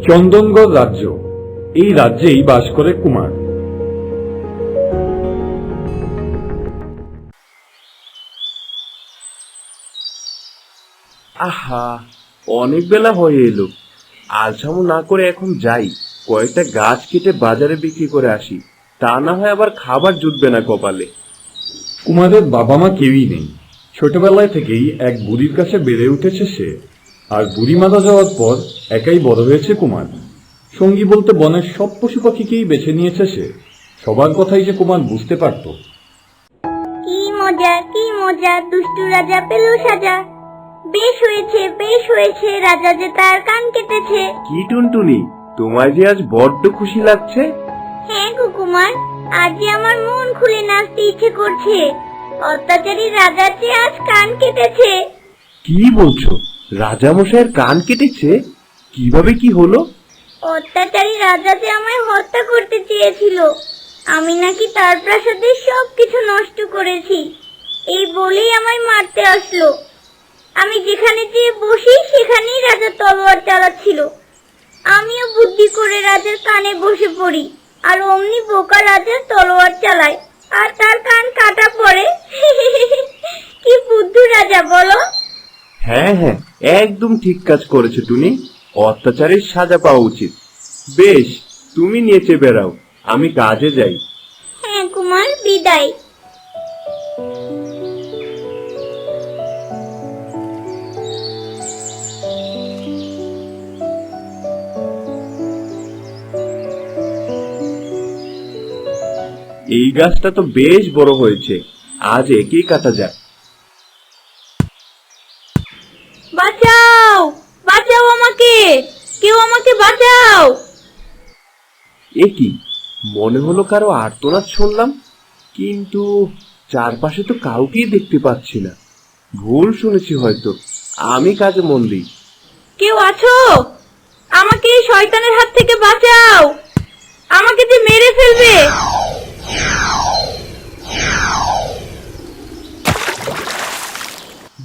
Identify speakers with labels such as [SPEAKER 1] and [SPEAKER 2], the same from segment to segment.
[SPEAKER 1] চন্দনগড় রাজ্য এই রাজ্যেই বাস করে কুমার।
[SPEAKER 2] আহা অনেক বেলা হয়ে এলো। আলসামো না করে এখন যাই। কয়েকটা গাছ কেটে বাজারে বিক্রি করে আসি। তা না হয় আবার খাবার জুটবে না কপালে।
[SPEAKER 1] কুমারের বাবা মা কেউই নেই। ছোটবেলায় থেকেই এক বুড়ির কাছে বেড়ে উঠেছে সে। আর বুড়ি মারা যাওয়ার পর একাই বড় হয়েছে কুমার। সঙ্গী বলতে বনের সব পশু পাখিকেই বেছে নিয়েছে সে। সবার কথাই যে কুমার বুঝতে পারত।
[SPEAKER 3] কি মজা কি মজা দুষ্টু রাজা পেল সাজা। বেশ হয়েছে বেশ হয়েছে রাজা যে তার কান কেটেছে।
[SPEAKER 2] কি টুনটুনি তোমায় যে আজ বড্ড খুশি লাগছে।
[SPEAKER 3] হ্যাঁ কুকুমার আজ যে আমার মন খুলে নাচতে ইচ্ছে করছে। অত্যাচারী রাজার যে আজ কান কেটেছে।
[SPEAKER 2] কি বলছো? রাজামশাইয়ের কান কেটেছে? কীভাবে কি হলো?
[SPEAKER 3] অত্যাচারী রাজা যে আমায় হত্যা করতে চেয়েছিল আমি নাকি তার প্রাসাদে সব কিছু নষ্ট করেছি। এই বলেই আমায় মারতে আসলো। আমি যেখানে যেয়ে বসি সেখানেই রাজা তলোয়ার চালাচ্ছিল। আমিও বুদ্ধি করে রাজার কানে বসে পড়ি আর অমনি বোকা রাজা তলোয়ার চালায় আর তার কান কাটা পড়ে। কি বুদ্ধু রাজা বলো।
[SPEAKER 2] হ্যাঁ হ্যাঁ একদম ঠিক কাজ করেছ টুনি। অত্যাচারের সাজা পাওয়া উচিত। বেশ তুমি নেচে বেড়াও আমি কাজে যাই।
[SPEAKER 3] হ্যাঁ কুমার বিদায়।
[SPEAKER 2] এই গাছটা তো বেশ বড় হয়েছে। আজ একেই কাটা যাক
[SPEAKER 3] বাঁচাও বাঁচাও আমাকে কেউ আমাকে বাঁচাও
[SPEAKER 2] এ কি? মনে হলো কারও আর্তনাদ শুনলাম কিন্তু চারপাশে তো কাউকেই দেখতে পাচ্ছি না। ভুল শুনেছি হয়তো। আমি কাজে মন দিই
[SPEAKER 3] কেউ আছো? আমাকে এই শয়তানের হাত থেকে বাঁচাও! আমাকে যে মেরে ফেলবে!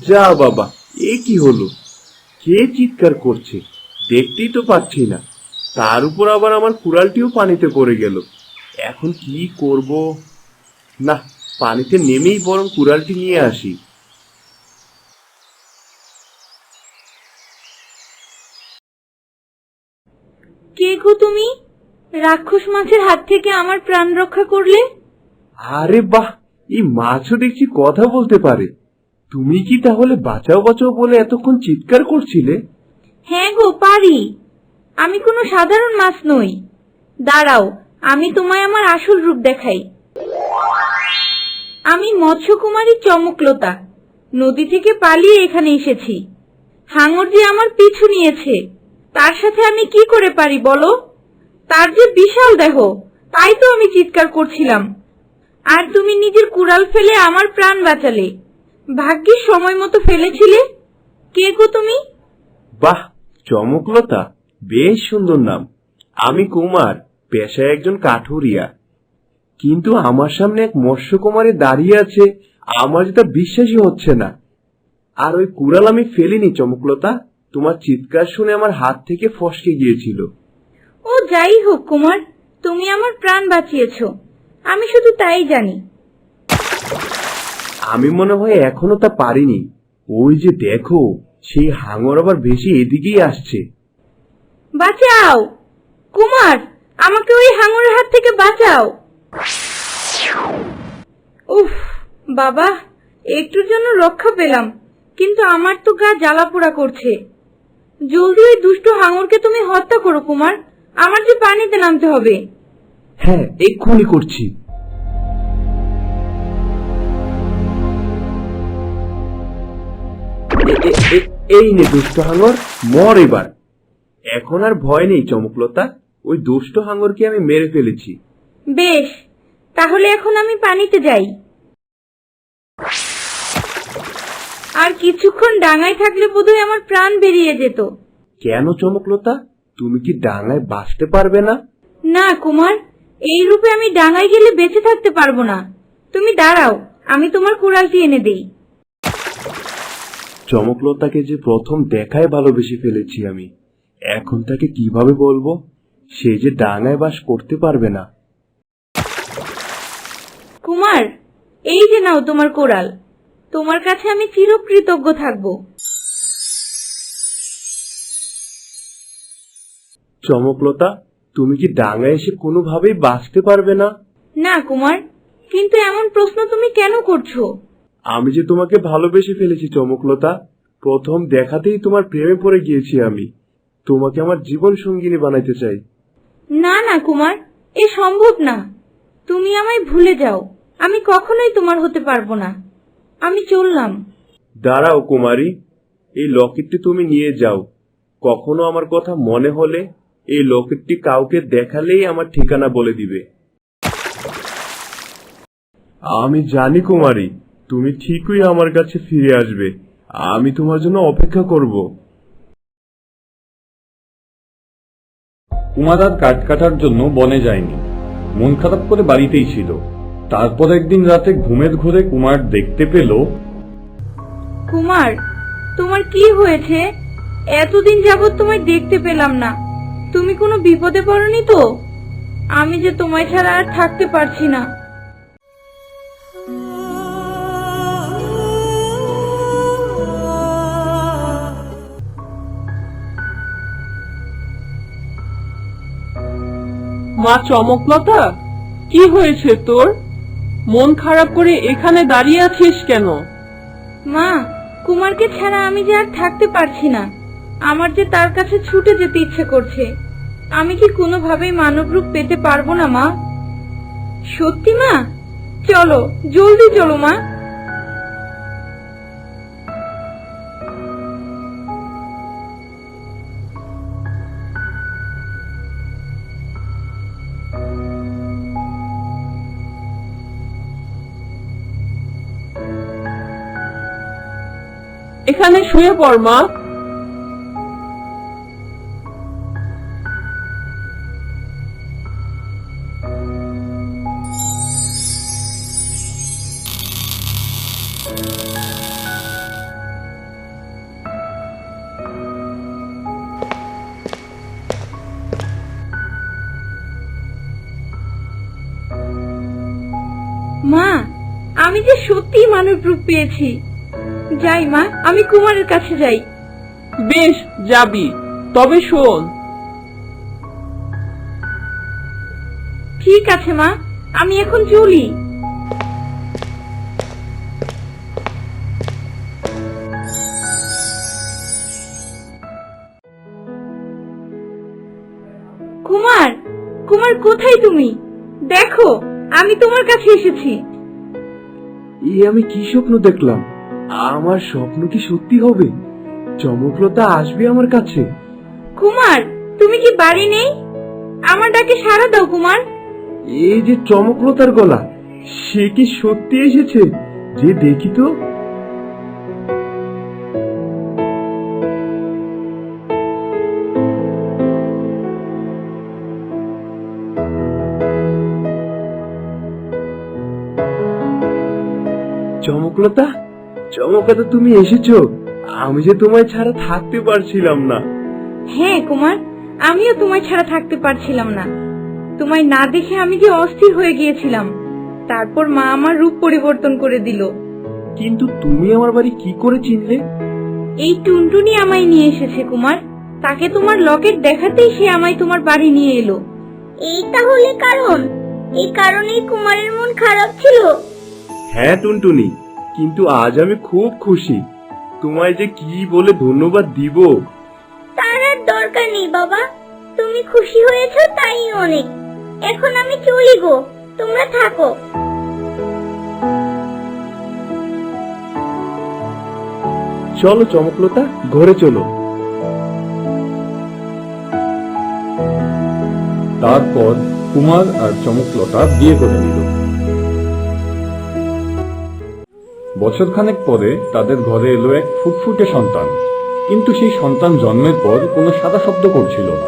[SPEAKER 2] যা বাবা এ কি হলো? কে চিৎকার করছে? দেখতেই তো পাচ্ছি না। তার উপর আবার আমার কুড়ালটিও পানিতে পড়ে গেল। এখন কি করব? না পানিতে নেমেই বরং কুড়ালটি নিয়ে আসি।
[SPEAKER 3] কে গো তুমি? রাক্ষস মাছের হাত থেকে আমার প্রাণ রক্ষা করলে?
[SPEAKER 2] আরে বাহ এই মাছও দেখছি কথা বলতে পারে। তুমি কি তাহলে বাঁচাও বাঁচাও বলে এতক্ষণ চিৎকার করছিলে?
[SPEAKER 3] হ্যাঁ গো পারি। আমি কোনো সাধারণ মাছ নই। দাঁড়াও, আমি তোমায় আমার আসল রূপ দেখাই। আমি মৎস্যকুমারী চমকলতা, নদী থেকে পালিয়ে এখানে এসেছি। হাঙর যে আমার পিছু নিয়েছে, তার সাথে আমি কি করে পারি বলো? তার যে বিশাল দেহ, তাই তো আমি চিৎকার করছিলাম। আর তুমি নিজের কুড়াল ফেলে আমার প্রাণ বাঁচালে। ভাগ্যিস সময় মতো ফেলেছিলে? কে গো তুমি?
[SPEAKER 2] বাহ, চমকলতা! বেশ সুন্দর নাম। আমি কুমার পেশায় একজন কাঠুরিয়া। কিন্তু আমার সামনে এক মৎস্য মৎস্যকুমারী দাঁড়িয়ে আছে আমার যেটা বিশ্বাসই হচ্ছে না। আর ওই কুড়াল আমি ফেলিনি চমকলতা। তোমার চিৎকার শুনে আমার হাত থেকে ফসকে গিয়েছিল।
[SPEAKER 3] ও যাই হোক কুমার তুমি আমার প্রাণ বাঁচিয়েছ। আমি শুধু তাই জানি।
[SPEAKER 2] আমি মনে হয় এখনও তা পারিনি। ওই যে দেখো সেই হাঙর আবার বেশি এদিকেই আসছে।
[SPEAKER 3] বাঁচাও। কুমার, আমাকে ওই হাঙরের হাত থেকে বাঁচাও। উফ, বাবা, একটুর জন্য রক্ষা পেলাম, কিন্তু আমার তো গা জ্বালা পোড়া করছে। জলদি ওই দুষ্ট হাঙরকে তুমি হত্যা করো, কুমার। আমার যে পানিতে নামতে হবে।
[SPEAKER 2] হ্যাঁ এক্ষুনি করছি। এই নে দুষ্ট হাঙর, মর এবার। এখন আর ভয় নেই চমকলতা। ওই দুষ্ট হাঙরকে আমি মেরে ফেলেছি।
[SPEAKER 3] বেশ তাহলে এখন আমি পানিতে যাই। আর কিছুক্ষণ ডাঙায় থাকলে বোধহয় আমার প্রাণ বেরিয়ে যেত।
[SPEAKER 2] কেন চমকলতা? তুমি কি ডাঙায় বাঁচতে পারবে না?
[SPEAKER 3] না কুমার এই রূপে আমি ডাঙায় গেলে বেঁচে থাকতে পারব না। তুমি দাঁড়াও আমি তোমার কুড়ালটি এনে দেই।
[SPEAKER 2] চমকলতাকে যে প্রথম দেখায় ভালোবেসে ফেলেছি আমি। এখন তাকে কীভাবে বলব? সে যে ডাঙায় বাস করতে পারবে না।
[SPEAKER 4] কুমার এই যে নাও তোমার কোরাল তোমার কাছে আমি চিরকৃতজ্ঞ থাকব।
[SPEAKER 2] চমকলতা তুমি কি ডাঙায় এসে কোনোভাবেই বাঁচতে পারবে না?
[SPEAKER 4] না কুমার কিন্তু এমন প্রশ্ন তুমি কেন করছ?
[SPEAKER 2] আমি যে তোমাকে ভালোবেসে ফেলেছি চমকলতা প্রথম দেখাতেই তোমার প্রেমে পড়ে গিয়েছি আমি। তোমাকে আমার জীবন সঙ্গিনী বানাইতে চাই।
[SPEAKER 4] না না কুমার এ সম্ভব না। তুমি আমায় ভুলে যাও। আমি কখনোই তোমার হতে পারব না। আমি চললাম।
[SPEAKER 2] দাঁড়াও কুমারী। এই লকেটটি তুমি নিয়ে যাও। কখনো আমার কথা মনে হলে এই লকেটটি কাউকে দেখালেই আমার ঠিকানা বলে দিবে। আমি জানি কুমারী তুমি ঠিকই আমার কাছে ফিরে আসবে। আমি তোমার জন্য অপেক্ষা করব।
[SPEAKER 1] কুমার আর কাঠ কাটার জন্য বনে যায়নি। মন খারাপ করে বাড়িতেই ছিল। তারপর একদিন রাতে ঘুমের ঘোরে কুমার দেখতে পেল,
[SPEAKER 4] কুমার, তোমার কি হয়েছে? এতদিন যাবৎ তোমায় দেখতে পেলাম না। তুমি কোনো বিপদে পড়নি তো? আমি যে তোমায় ছাড়া আর থাকতে পারছি না।
[SPEAKER 5] চমকলতা? কি হয়েছে তোর? মন খারাপ করে এখানে দাঁড়িয়ে আছিস কেন?
[SPEAKER 4] মা, কুমারকে ছাড়া আমি যে আর থাকতে পারছি না। আমার যে তার কাছে ছুটে যেতে ইচ্ছে করছে। আমি কি কোনোভাবেই মানব রূপ পেতে পারব না, মা? সত্যি, মা? চলো, জলদি চলো, মা।
[SPEAKER 5] এখানে শুয়ে পড় মা।
[SPEAKER 4] আমি যে সত্যি মানব রূপ পেয়েছি। যাই মা আমি কুমারের কাছে যাই।
[SPEAKER 5] বেশ যাবি। তবে শোন।
[SPEAKER 4] ঠিক আছে মা আমি এখন চলি। কুমার কুমার কোথায় তুমি? দেখো আমি তোমার কাছে এসেছি।
[SPEAKER 2] এই আমি কি স্বপ্ন দেখলাম? আমার স্বপ্ন কি সত্যি হবে? চমকলতা আসবে আমার কাছে।
[SPEAKER 4] কুমার তুমি কি বাড়ি নেই? আমার ডাকে সাড়া দাও কুমার।
[SPEAKER 2] এই যে চমকলতার গলা সে কি সত্যি এসেছে? যে দেখি তো। চমকলতা? চমকলতা তুমি এসেছ। আমি যে তোমায় ছাড়া থাকতে পারছিলাম না।
[SPEAKER 4] হ্যাঁ কুমার আমিও তোমায় ছাড়া থাকতে পারছিলাম না। তোমায় না দেখে আমি যে অস্থির হয়ে গিয়েছিলাম। তারপর মা আমার রূপ পরিবর্তন করে দিল।
[SPEAKER 2] কিন্তু তুমি আমার বাড়ি কি করে চিনলে?
[SPEAKER 4] এই টুনটুনি আমায় নিয়ে এসেছে কুমার। তাকে তোমার লকেট দেখাতেই সে আমায় তোমার বাড়ি নিয়ে এলো।
[SPEAKER 3] এই তাহলে কারণ? এই কারণেই কুমারের মন খারাপ ছিল?
[SPEAKER 2] হ্যাঁ টুনটুনি কিন্তু আজ আমি খুব খুশি। তোমায় যে কি বলে ধন্যবাদ দিব?
[SPEAKER 3] তার আর দরকার নেই বাবা। তুমি খুশি হয়েছো তাই অনেক। এখন আমি চলি গো তোমরা থাকো।
[SPEAKER 2] চলো চমকলতা ঘরে চলো।
[SPEAKER 1] তারপর কুমার আর চমকলতা বিয়ে করে নিল। বছরখানেক পরে তাদের ঘরে এলো এক ফুটফুটে সন্তান। কিন্তু সেই সন্তান জন্মের পর কোনো সাদা শব্দ করছিল না।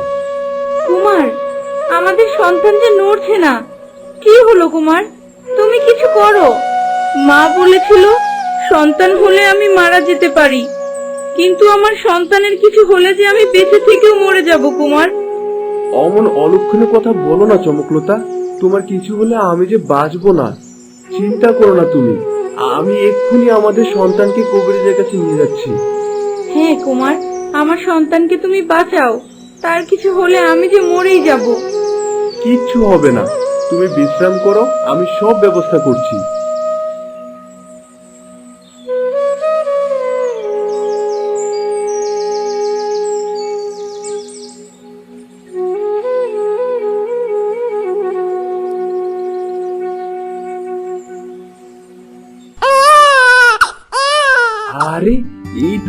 [SPEAKER 4] কুমার আমাদের সন্তান যে নড়ছে না। কি হলো কুমার? তুমি কিছু করো। মা বলেছিল সন্তান হলে আমি মারা যেতে পারি। কিন্তু আমার সন্তানের কিছু হলে যে আমি বেঁচে থেকেও মরে যাব কুমার।
[SPEAKER 2] অমন অলক্ষণে কথা বলো না চমকলতা। তোমার কিছু হলে আমি যে বাঁচবো না চিন্তা করো না তুমি। আমি এক্ষুনি আমাদের সন্তানকে কবিরাজের কাছে নিয়ে যাচ্ছি।
[SPEAKER 4] হ্যাঁ কুমার আমার সন্তানকে তুমি বাঁচাও। তার কিছু হলে আমি যে মরেই যাব।
[SPEAKER 2] কিচ্ছু হবে না। তুমি বিশ্রাম করো আমি সব ব্যবস্থা করছি।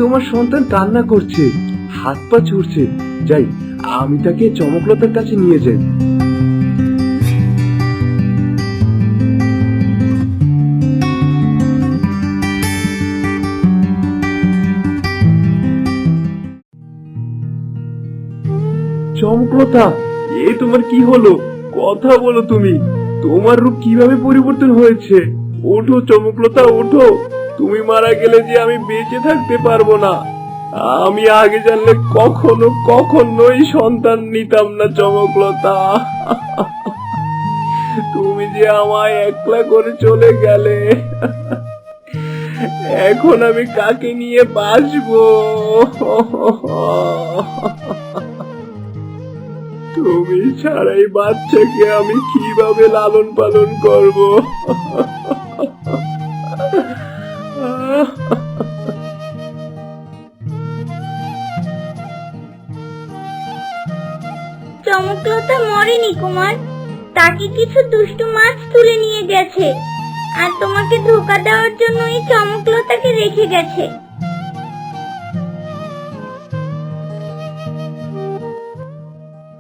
[SPEAKER 2] তোমার সন্তান কান্না করছে, হাত পা ছুটছে যাই, আমি তাকে চমকলতার কাছে নিয়ে যাই। চমকলতা এই তোমার কি হলো? কথা বলো তুমি। তোমার রূপ কীভাবে পরিবর্তন হয়েছে? ওঠো চমকলতা, ওঠো। তুমি মারা গেলে যে আমি বেঁচে থাকতে পারব না। আমি আগে জানলে কখনো কখনোই সন্তান নিতাম না, চমকলতা। তুমি যে আমায় একলা করে চলে গেলে, এখন আমি কাকে নিয়ে বাঁচবো? তুমি ছাড়াই বাচ্চাকে আমি কীভাবে লালন পালন করব?
[SPEAKER 3] চমকলতা মরেনি কুমার। তাকে কিছু দুষ্টু মাছ তুলে নিয়ে গেছে। আর তোমাকে ধোকা দেওয়ার জন্য এই চমকলতাকে রেখে গেছে।